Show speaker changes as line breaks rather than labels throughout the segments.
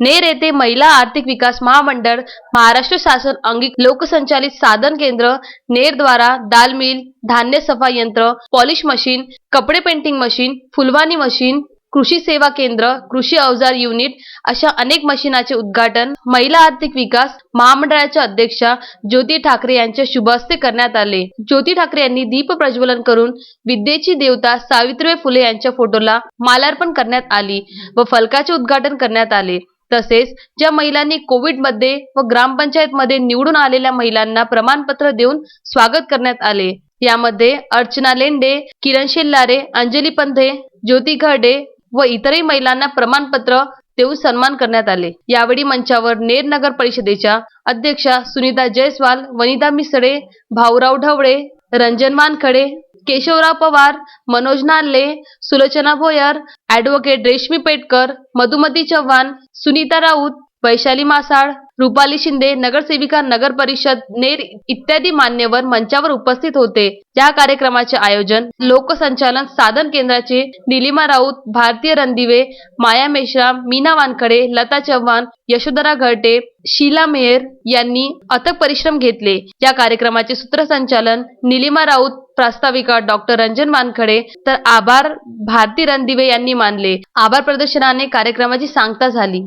नेर येथे महिला आर्थिक विकास महामंडळ महाराष्ट्र शासन अंगिक लोकसंचालित साधन केंद्र नेर द्वारा दाल मिल धान्य सफा यंत्र पॉलिश मशीन कपडे पेंटिंग मशीन फुलवानी मशीन कृषी सेवा केंद्र कृषी अवजार युनिट अशा अनेक मशीनाचे उद्घाटन महिला आर्थिक विकास महामंडळाच्या अध्यक्षा ज्योती ठाकरे यांच्या शुभ हस्ते करण्यात आले. ज्योती ठाकरे यांनी दीप प्रज्वलन करून विद्येची देवता सावित्रीबाई फुले यांच्या फोटोला मालार्पण करण्यात आली व फलकाचे उद्घाटन करण्यात आले. तसेच ज्या महिलांनी कोविडमध्ये व ग्रामपंचायतमध्ये निवडून आलेल्या महिलांना प्रमाणपत्र देऊन स्वागत करण्यात आले. यामध्ये अर्चना लेंडे किरण शेल्लारे अंजली पंधे ज्योती घरडे व इतरही महिलांना प्रमाणपत्र देऊन सन्मान करण्यात आले. यावेळी मंचावर नेर नगर परिषदेच्या अध्यक्षा सुनीता जयस्वाल वनिता मिसळे भाऊराव ढवळे रंजन वानखडे केशवराव पवार मनोज नाल्ले सुलोचना भोयर ऍडव्होकेट रेश्मी पेटकर मधुमती चव्हाण सुनीता राऊत वैशाली मासाळ रुपाली शिंदे नगरसेविका नगर परिषद नेर इत्यादी मान्यवर मंचावर उपस्थित होते. या कार्यक्रमाचे आयोजन लोकसंचालन साधन केंद्राचे निलिमा राऊत भारतीय रणदिवे माया मेश्राम मीना वानखडे लता चव्हाण यशोधरा घरटे शीला मेहर यांनी अथक परिश्रम घेतले. या कार्यक्रमाचे सूत्रसंचालन निलिमा राऊत प्रास्ताविका डॉक्टर रंजन वानखडे तर आभार भारती रणदिवे यांनी मानले. आभार प्रदर्शनाने कार्यक्रमाची सांगता झाली.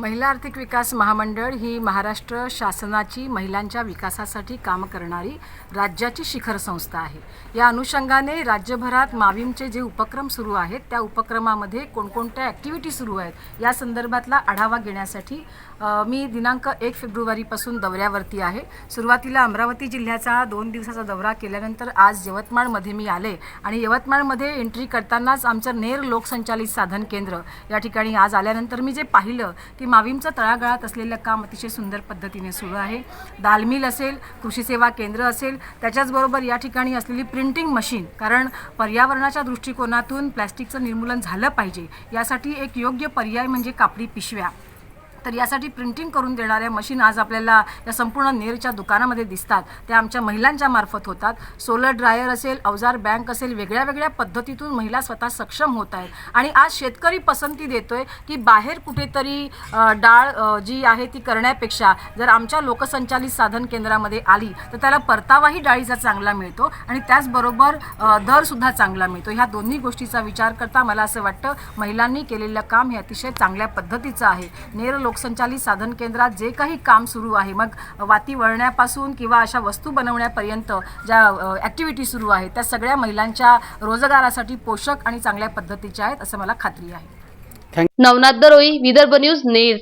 महिला आर्थिक विकास महामंडळ ही महाराष्ट्र शासनाची महिलांच्या विकासासाठी काम करणारी राज्याची शिखर संस्था आहे. या अनुषंगाने राज्यभरात माविमचे जे उपक्रम सुरू आहेत त्या उपक्रमामध्ये कोणकोणत्या ॲक्टिव्हिटी सुरू आहेत या संदर्भातला आढावा घेण्यासाठी मी दिनांक एक फेब्रुवारीपासून दौऱ्यावरती आहे. सुरुवातीला अमरावती जिल्ह्याचा दोन दिवसाचा दौरा केल्यानंतर आज यवतमाळमध्ये मी आले आणि यवतमाळमध्ये एंट्री करतानाच आमचं नेर लोकसंचालित साधन केंद्र या ठिकाणी आज आल्यानंतर मी जे पाहिलं की मावीमचं तळागाळात असलेलं काम अतिशय सुंदर पद्धतीने सुरू आहे. दालमिल असेल कृषी सेवा केंद्र असेल त्याच्याचबरोबर या ठिकाणी असलेली प्रिंटिंग मशीन कारण पर्यावरणाच्या दृष्टिकोनातून प्लॅस्टिकचं निर्मूलन झालं पाहिजे. यासाठी एक योग्य पर्याय म्हणजे कापडी पिशव्या. तर यासाठी प्रिंटिंग करून देणाऱ्या मशीन आज आपल्याला या संपूर्ण नेरच्या दुकानामध्ये दिसतात. त्या आमच्या महिलांच्या मार्फत होतात. सोलर ड्रायर असेल अवजार बँक असेल वेगळ्या वेगळ्या पद्धतीतून महिला स्वतः सक्षम होत आहेत. आणि आज शेतकरी पसंती देतोय की बाहेर कुठेतरी डाळ जी आहे ती करण्यापेक्षा जर आमच्या लोकसंचालित साधन केंद्रामध्ये आली तर त्याला परतावाही डाळीचा चांगला मिळतो आणि त्याचबरोबर दरसुद्धा चांगला मिळतो. ह्या दोन्ही गोष्टीचा विचार करता मला असं वाटतं महिलांनी केलेलं काम हे अतिशय चांगल्या पद्धतीचं आहे. नेर लोकसंचालित साधन केंद्रात जे काही काम सुरू आहे मग वाती वळण्यापासून किंवा अशा वस्तू बनवण्यापर्यंत ज्या ॲक्टिव्हिटी सुरू आहेत त्या सगळ्या महिलांच्या रोजगारासाठी पोषक आणि चांगल्या पद्धतीच्या आहेत असं मला खात्री आहे.
नवनाथ दरोई विदर्भ न्यूज नेर.